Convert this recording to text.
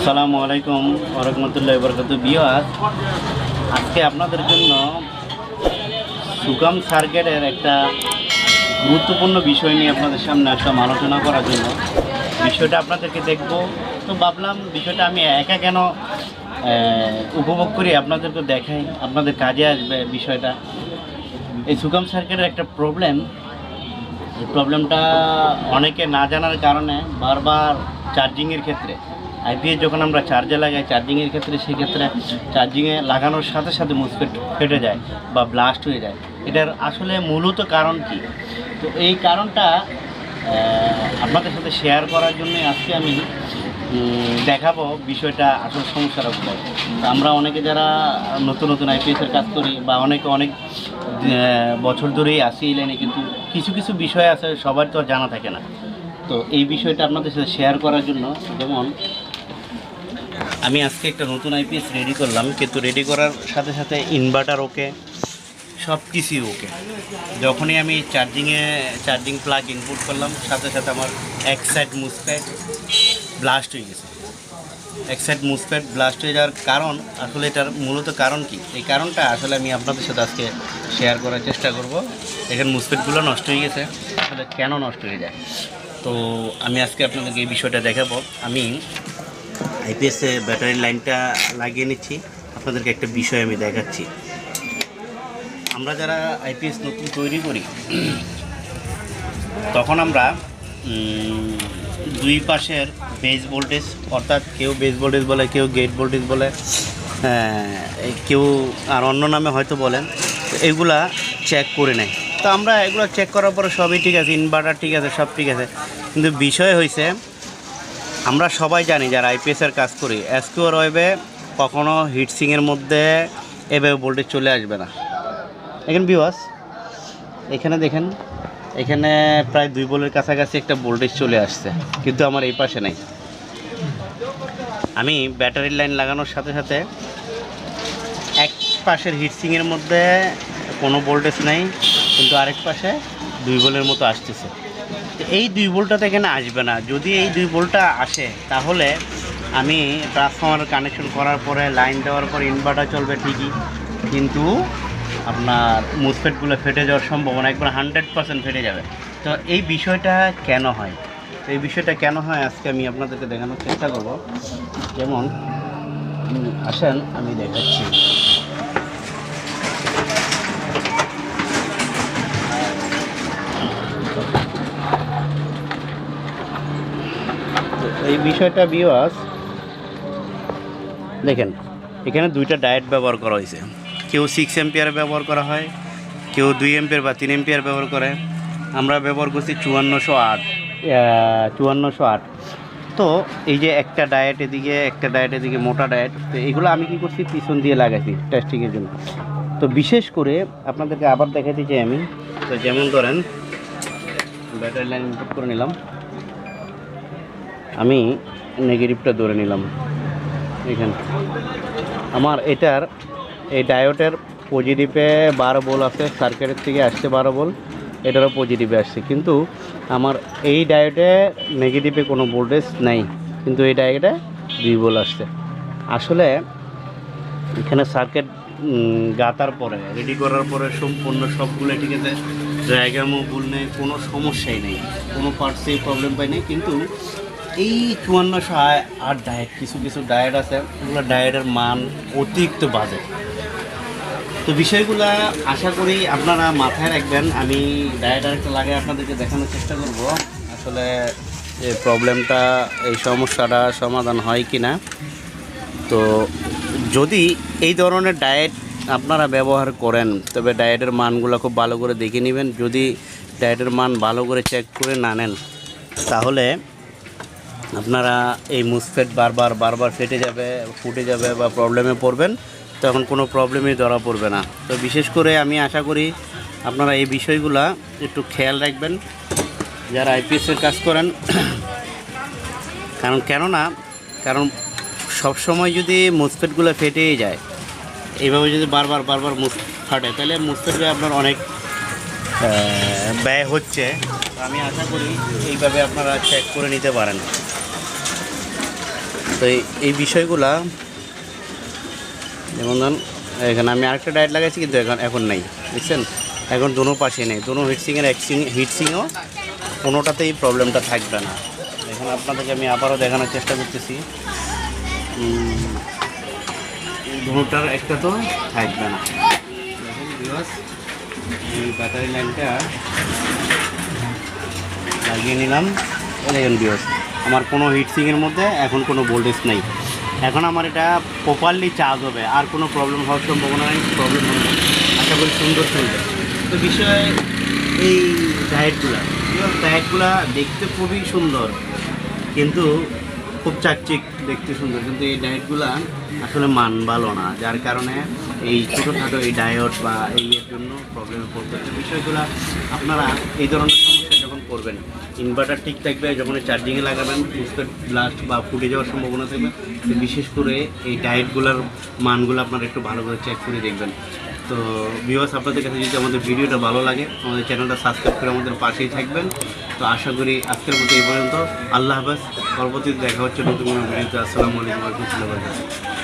আসসালামু আলাইকুম ওরহমতুল্লাহ বরকত বিয়াস আজকে আপনাদের জন্য সুকাম সার্কেটের একটা গুরুত্বপূর্ণ বিষয় নিয়ে আপনাদের সামনে আসলাম আলোচনা করার জন্য। বিষয়টা আপনাদেরকে দেখব। তো ভাবলাম বিষয়টা আমি একা কেন উপভোগ করি আপনাদেরকে দেখাই, আপনাদের কাজে আসবে বিষয়টা। এই সুকাম সার্কেটের একটা প্রবলেম প্রবলেমটা অনেকে না জানার কারণে বারবার চার্জিংয়ের ক্ষেত্রে। আইপিএস যখন আমরা চার্জে লাগাই চার্জিংয়ের ক্ষেত্রে সেক্ষেত্রে চার্জিংয়ে লাগানোর সাথে সাথে মুসফেট ফেটে যায় বা ব্লাস্ট হয়ে যায়। এটার আসলে মূলত কারণ কি? তো এই কারণটা আপনাদের সাথে শেয়ার করার জন্য আজকে আমি দেখাবো বিষয়টা আসল সমস্যার তো আমরা অনেকে যারা নতুন নতুন আইপিএসের কাজ করি বা অনেকে, অনেক বছর ধরেই আসি লাইনে, কিন্তু কিছু কিছু বিষয় আছে সবার তো জানা থাকে না। তো এই বিষয়টা আপনাদের সাথে শেয়ার করার জন্য যেমন আমি আজকে একটা নতুন আইপিএস রেডি করলাম, কিন্তু রেডি করার সাথে সাথে ইনভার্টার ওকে সব কিছুই ওকে যখনই আমি চার্জিংয়ে চার্জিং প্লাগ ইনপুট করলাম, সাথে সাথে আমার এক সাইড মুসপ্যাড ব্লাস্ট হয়ে গেছে। এক সাইড মুসপ্যাড ব্লাস্ট হয়ে যাওয়ার কারণ, আসলে এটার মূলত কারণ কি? এই কারণটা আসলে আমি আপনাদের সাথে আজকে শেয়ার করার চেষ্টা করব। এখানে মুসপ্যাডগুলো নষ্ট হয়ে গেছে, আসলে কেন নষ্ট হয়ে যায়? তো আমি আজকে আপনাদেরকে এই বিষয়টা দেখাবো। আমি আইপিএসে ব্যাটারি লাইনটা লাগিয়ে নিচ্ছি। আপনাদেরকে একটা বিষয় আমি দেখাচ্ছি। আমরা যারা আইপিএস নতুন তৈরি করি, তখন আমরা দুই পাশের বেস ভোল্টেজ অর্থাৎ কেউ বেস ভোল্টেজ বলে, কেউ গেট ভোল্টেজ বলে কেউ আর অন্য নামে হয়তো বলেন, এগুলা চেক করে নেয়। তো আমরা এগুলো চেক করার পরে সবই ঠিক আছে ইনভার্টার ঠিক আছে, সব ঠিক আছে। কিন্তু বিষয় হয়েছে আমরা সবাই জানি যারা আইপিএসের কাজ করি এসকিউর ওয়েবে কখনো হিটসিংয়ের মধ্যে এভাবে ভোল্টেজ চলে আসবে না। এখানে বিওয়াস এখানে দেখেন, এখানে প্রায় দুই বোলের কাছাকাছি একটা ভোল্টেজ চলে আসছে, কিন্তু আমার এই পাশে নেই। আমি ব্যাটারির লাইন লাগানোর সাথে সাথে এক পাশের হিটসিংয়ের মধ্যে কোনো ভোল্টেজ নেই, কিন্তু আরেক পাশে দুই বোলের মতো আসতেছে। এই দুই ভোল্টটা এখানে আসবে না। যদি এই দুই ভোল্টটা আসে, তাহলে আমি ট্রান্সফর্মার কানেকশন করার পরে লাইন দেওয়ার পর ইনভার্টার চলবে ঠিকই। কিন্তু আপনার মুসফেটগুলো ফেটে যাওয়ার সম্ভাবনা একবার হান্ড্রেড পার্সেন্ট ফেটে যাবে। তো এই বিষয়টা কেন হয়? তো এই বিষয়টা কেন হয় আজকে আমি আপনাদেরকে দেখানোর চেষ্টা করব। যেমন, আসেন, আমি দেখাচ্ছি। এই বিষয়টা বিওয়াস দেখেন, এখানে দুইটা ডায়েট ব্যবহার করা হয়েছে। কেউ সিক্স এম্পিয়ার ব্যবহার করা হয়, কেউ দুই এম্পিয়ার বা তিন এম্পিয়ার ব্যবহার করে। আমরা ব্যবহার করছি চুয়ান্নশো আট চুয়ান্নশো আট। তো এই যে একটা ডায়েট এদিকে, একটা ডায়েট এদিকে, মোটা ডায়েট তো এগুলো আমি কি করছি? পিছন দিয়ে লাগাইছি টেস্টিংয়ের জন্য। তো বিশেষ করে আপনাদেরকে আবার দেখাতে চাই আমি। তো যেমন ধরেন ব্যাটারি লাইন ইনপুট করে নিলাম। আমি নেগেটিভটা ধরে নিলাম। এখানে। আমার এটার, এই ডায়োটের পজিটিভে বারো বল আছে সার্কিটের থেকে আসছে বারো বল, এটারও পজিটিভে আসছে। কিন্তু আমার এই ডায়োটে নেগেটিভে কোনো ভোল্টেজ নাই, কিন্তু এই ডায়োটে দুই বল আসছে। আসলে এখানে সার্কিট গাতার পরে রেডি করার পরে সম্পূর্ণ সবগুলো ঠিক আছে। জায়গামো ভুল নেই, কোনো সমস্যাই নেই, কোনো পার্টসেই প্রবলেম পাই নেই, কিন্তু এই চুয়ান্নশো আর ডায়েট কিছু কিছু ডায়েট আছে ওগুলো ডায়েটের মান অতিরিক্ত বাজে। তো বিষয়গুলো আশা করি আপনারা মাথায় রাখবেন। আমি ডায়েট আরেকটা লাগে আপনাদেরকে দেখানোর চেষ্টা করব। আসলে এই প্রবলেমটা এই সমস্যাটা সমাধান হয় কি না তো যদি এই ধরনের ডায়েট আপনারা ব্যবহার করেন, তবে ডায়েটের মানগুলো খুব ভালো করে দেখে নেবেন। যদি ডায়েটের মান ভালো করে চেক করে না নেন, তাহলে আপনারা এই মুসফেট বারবার বারবার ফেটে যাবে, ফুটে যাবে বা প্রবলেমে পড়বেন, তখন কোনো প্রবলেমই ধরা পড়বে না। তো বিশেষ করে আমি আশা করি আপনারা এই বিষয়গুলা একটু খেয়াল রাখবেন, যারা আইপিএসের কাজ করেন। কারণ কেননা, কারণ সব সময় যদি মুসফেটগুলো ফেটেই যায়, এইভাবে যদি বারবার বারবার মুস ফাটে, তাহলে মুসফেটে আপনার অনেক ব্যয় হচ্ছে আমি আশা করি এইভাবে আপনারা চেক করে নিতে পারেন। তো এই- বিষয়গুলা, যেমন ধরুন, এখানে আমি আরেকটা ডায়েট লাগাইছি, কিন্তু এখন এখন নেই, বুঝছেন? এখন দোনো পাশে নেই, দোনো হিটসিংয়ের একসিং হিটসিংও কোনোটাতেই প্রবলেমটা থাকবে না। এখন আপনাদেরকে আমি আবারও দেখানোর চেষ্টা করতেছি। দোনোটার একটা তো থাকবে না। এই ব্যাটারি লাইনটা লাগিয়ে নিলাম। দেখুন বিয়স আমার কোনো হিটসিংয়ের মধ্যে এখন কোনো ভোল্টেজ নেই। এখন আমার এটা প্রপারলি চার্জ হবে, আর কোনো প্রবলেম হওয়ার সম্ভাবনা নেই প্রবলেম হবে আশা করি সুন্দর চলবে। তো বিষয়ে এই ডায়েটগুলা ডায়েটগুলা দেখতে খুবই সুন্দর, কিন্তু খুব চাকচিক, দেখতে সুন্দর। কিন্তু এই ডায়েটগুলা আসলে মান ভালো না, যার কারণে এই ছোটোখাটো এই ডায়েট বা এই এর জন্য প্রবলেমে পড়তে হচ্ছে বিষয়গুলো আপনারা এই ধরনের সমস্যা যখন করবেন ইনভার্টার ঠিক থাকবে, যখন চার্জিংয়ে লাগাবেন বুস্টার ব্লাস্ট বা ফুটে যাওয়ার সম্ভাবনা থাকবে বিশেষ করে এই ডায়েটগুলোর মানগুলো আপনারা একটু ভালো করে চেক করে দেখবেন। তো ভিউয়ার্স আপনাদের কাছে যদি আমাদের ভিডিওটা ভালো লাগে, আমাদের চ্যানেলটা সাবস্ক্রাইব করে আমাদের পাশেই থাকবেন। তো আশা করি আজকের মতো এই পর্যন্ত। আল্লাহ হাফেজ। পরবর্তীতে দেখা হচ্ছে নতুন কোনো ভিডিওতে। আসসালামু আলাইকুম রহমতুল্লাহ